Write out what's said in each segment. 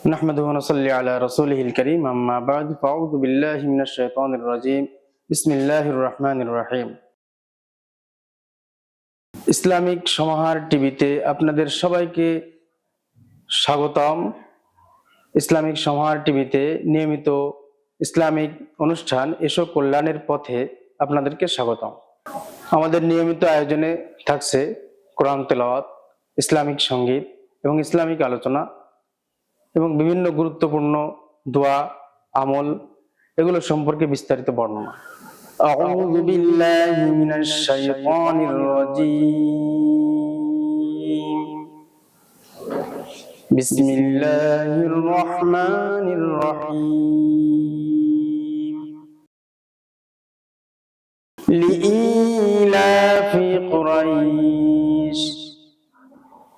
نحمده ونصلي على رسوله الكريم أما بعد فأعوذ بالله من الشيطان الرجيم بسم الله الرحمن الرحيم Islamic সমাহার টিভিতে আপনাদের সবাইকে স্বাগতম ইসলামিক সমাহার টিভিতে নিয়মিত ইসলামিক অনুষ্ঠান এসব কল্যাণের পথে আপনাদেরকে স্বাগতম আমাদের নিয়মিত আয়োজনে থাকছে কোরআন তেলাওয়াত ইসলামিক সঙ্গীত এবং ইসলামিক আলোচনা এবং বিভিন্ন গুরুত্বপূর্ণ দোয়া আমল এগুলো সম্পর্কে বিস্তারিত বর্ণনা أعوذ بالله من الشيطان الرجيم بسم الله الرحمن الرحيم لإيلاف قريش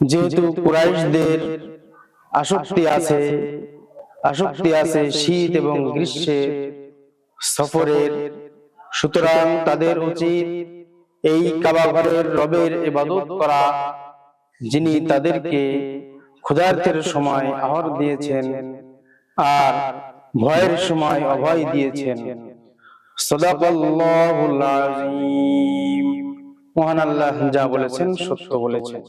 যেহেতু কুরাইশদের আসক্তি আছে আসক্তি আছে শীত এবং গ্রীষ্মের সফরের। সুতরাং তাদের উচিত এই কাবা ঘরের রবের ইবাদত করা যিনি তাদেরকে ক্ষুধার্তের সময় আহর দিয়েছেন আর ভয়ের সময় অভয় দিয়েছেন। মহান আল্লাহ যা বলেছেন সত্য বলেছেন।